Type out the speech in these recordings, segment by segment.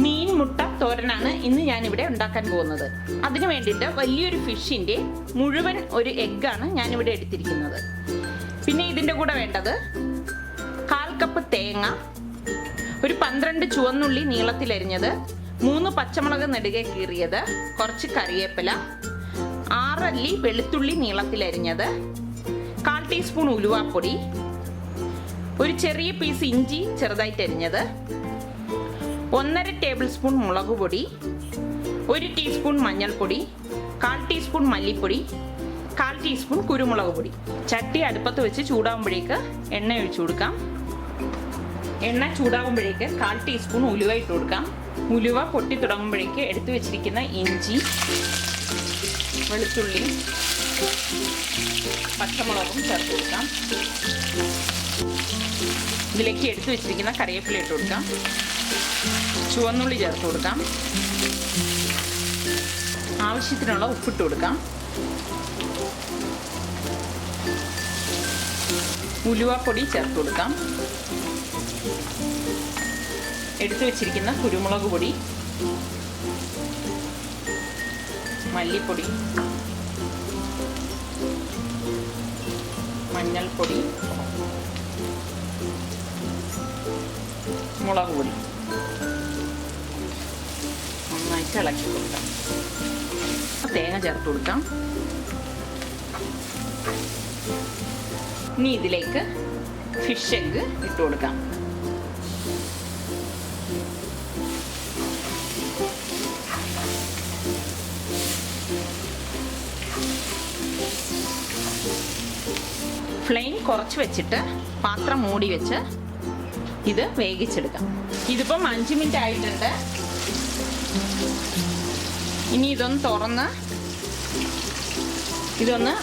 മീൻ മുട്ട തോരനാണ് ഇന്ന് ഞാൻ ഇവിടെ ഉണ്ടാക്കാൻ പോകുന്നത്. അതിനു വേണ്ടിയിട്ട് വലിയൊരു ഫിഷിന്റെ മുഴുവൻ ഒരു എഗ്ഗാണ് ഇവിടെ എടുത്തിരിക്കുന്നത്. പിന്നെ ഇതിന്റെ കൂടെ വേണ്ടത് കാൽ കപ്പ് തേങ്ങ ഒരു പന്ത്രണ്ട് ചുവന്നുള്ളി നീളത്തിൽ നീളത്തിലരിഞ്ഞത് മൂന്ന് പച്ചമുളക് നെടുകെ കീറിയത് കുറച്ച് കറിവേപ്പില ആറല്ലി വെളുത്തുള്ളി നീളത്തിൽ നീളത്തിലരിഞ്ഞത് കാൽ ടീസ്പൂൺ ഉലുവാപ്പൊടി ഒരു ചെറിയ പീസ് ഇഞ്ചി ചെറുതായിട്ട് അരിഞ്ഞത് ഒന്നര ടേബിൾ സ്പൂൺ മുളക് പൊടി ഒരു ടീസ്പൂൺ മഞ്ഞൾപ്പൊടി കാൽ ടീസ്പൂൺ മല്ലിപ്പൊടി കാൽ ടീസ്പൂൺ കുരുമുളക് പൊടി. ചട്ടി അടുപ്പത്ത് വെച്ച് ചൂടാകുമ്പോഴേക്ക് എണ്ണ ഒഴിച്ചു കൊടുക്കാം. എണ്ണ ചൂടാകുമ്പോഴേക്ക് കാൽ ടീസ്പൂൺ ഉലുവ ഇട്ട് കൊടുക്കാം. ഉലുവ പൊട്ടി തുടങ്ങുമ്പോഴേക്ക് എടുത്തു വെച്ചിരിക്കുന്ന ഇഞ്ചി വെളുത്തുള്ളി പച്ചമുളകും ചേർത്ത് കൊടുക്കാം. ഇതിലേക്ക് എടുത്തു വെച്ചിരിക്കുന്ന കറിവേപ്പില ഇട്ട് കൊടുക്കാം. ചുവന്നുള്ളി ചേർത്ത് കൊടുക്കാം. ആവശ്യത്തിനുള്ള ഉപ്പിട്ട് കൊടുക്കാം. ഉലുവാപ്പൊടി ചേർത്ത് കൊടുക്കാം. എടുത്തു വെച്ചിരിക്കുന്ന കുരുമുളക് പൊടി മല്ലിപ്പൊടി മഞ്ഞൾപ്പൊടി മുളക് പൊടി. നന്നായിട്ട് ഇളക്കി കൊടുക്കാം തേങ്ങ ചേർത്ത് കൊടുക്കാം. ഇനി ഇതിലേക്ക് ഫിഷ് എഗ്ഗ് ഇട്ട് കൊടുക്കാം. ഫ്ലെയിം കുറച്ച് വെച്ചിട്ട് പാത്രം മൂടി വെച്ച് ഇത് വേവിച്ചെടുക്കാം. ഇതിപ്പം അഞ്ച് മിനിറ്റ് ആയിട്ടുണ്ട്. ഇനി ഇതൊന്ന് തുറന്ന് ഇതൊന്ന്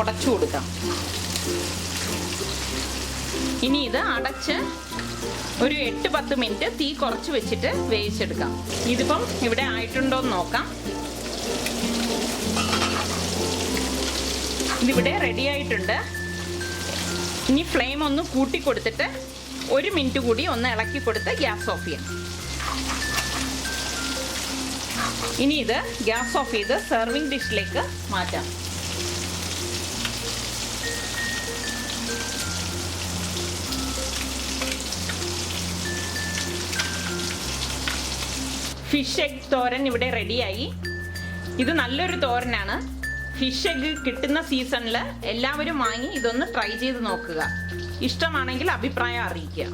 ഉടച്ചു കൊടുക്കാം. ഇനി ഇത് അടച്ച് ഒരു എട്ട് പത്ത് മിനിറ്റ് തീ കുറച്ച് വെച്ചിട്ട് വേവിച്ചെടുക്കാം. ഇതിപ്പം ഇവിടെ ആയിട്ടുണ്ടോ എന്ന് നോക്കാം. ഇതിവിടെ റെഡി ആയിട്ടുണ്ട്. ഇനി ഫ്ലെയിം ഒന്ന് കൂട്ടി കൊടുത്തിട്ട് ഒരു മിനിറ്റ് കൂടി ഒന്ന് ഇളക്കി കൊടുത്ത് ഗ്യാസ് ഓഫ് ചെയ്യാം ഇനി ഇത് ഗ്യാസ് ഓഫ് ചെയ്ത് സെർവിങ് ഡിഷിലേക്ക് മാറ്റാം. ഫിഷ് എഗ് തോരൻ ഇവിടെ റെഡിയായി ഇത് നല്ലൊരു തോരനാണ്. ഫിഷ് എഗ് കിട്ടുന്ന സീസണിൽ എല്ലാവരും വാങ്ങി ഇതൊന്ന് ട്രൈ ചെയ്ത് നോക്കുക. ഇഷ്ടമാണെങ്കിൽ അഭിപ്രായം അറിയിക്കുക.